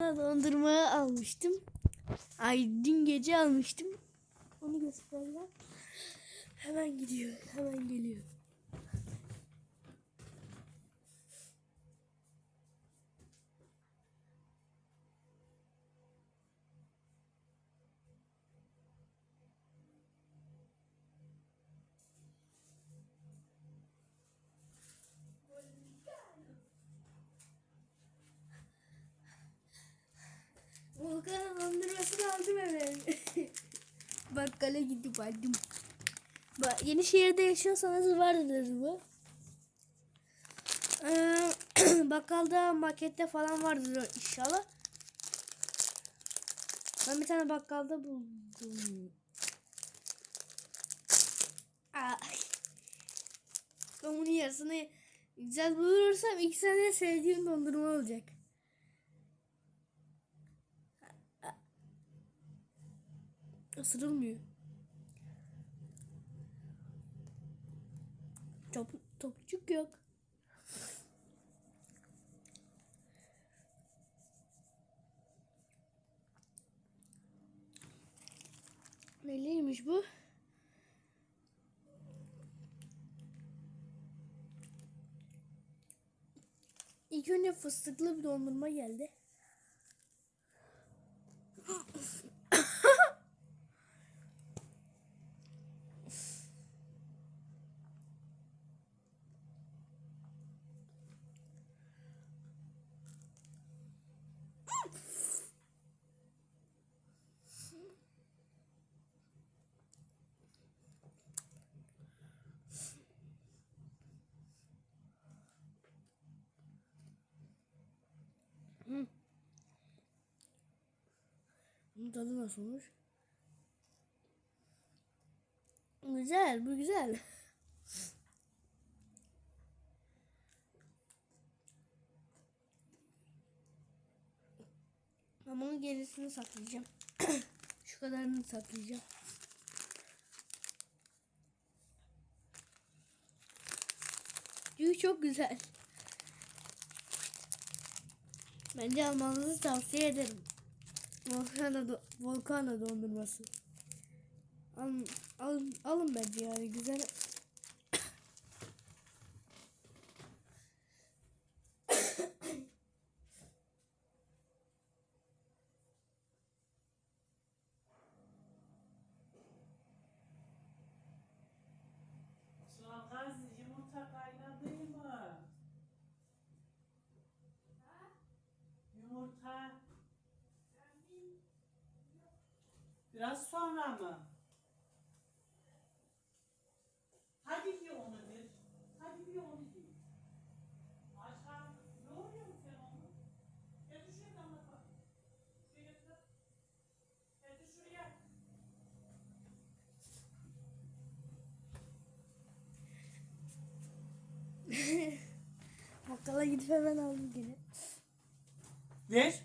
Dondurma almıştım. Ay dün gece almıştım. Onu göstereceğim. Hemen gidiyor. Hemen geliyor. Aldım hemen. Bakkala gidip aldım. Ba- Yeni şehirde yaşıyorsanız vardır bu. Ee, bakkalda markette falan vardır inşallah. Ben bir tane bakkalda buldum. Ay. Ben bunun yarısını güzel bulursam iki tane sevdiğim dondurma olacak. Isırılmıyor. Top, topçuk yok. Neliymiş bu? İlk önce fıstıklı bir dondurma geldi. Bunun tadı nasıl olmuş? Güzel, bu güzel. Ben bunun gerisini saklayacağım. Şu kadarını saklayacağım. Çünkü çok güzel. Bence almanızı tavsiye ederim. Volkano, do- volkano dondurması. Alın, alın, alın bence yani güzel. Biraz sonra mı? Hadi bir onu bir. Hadi bir onu bir. Aşağı yoğuruyor musun sen onu? Getir şuraya da bak. Bakkala gidip hemen aldım gene. Ver.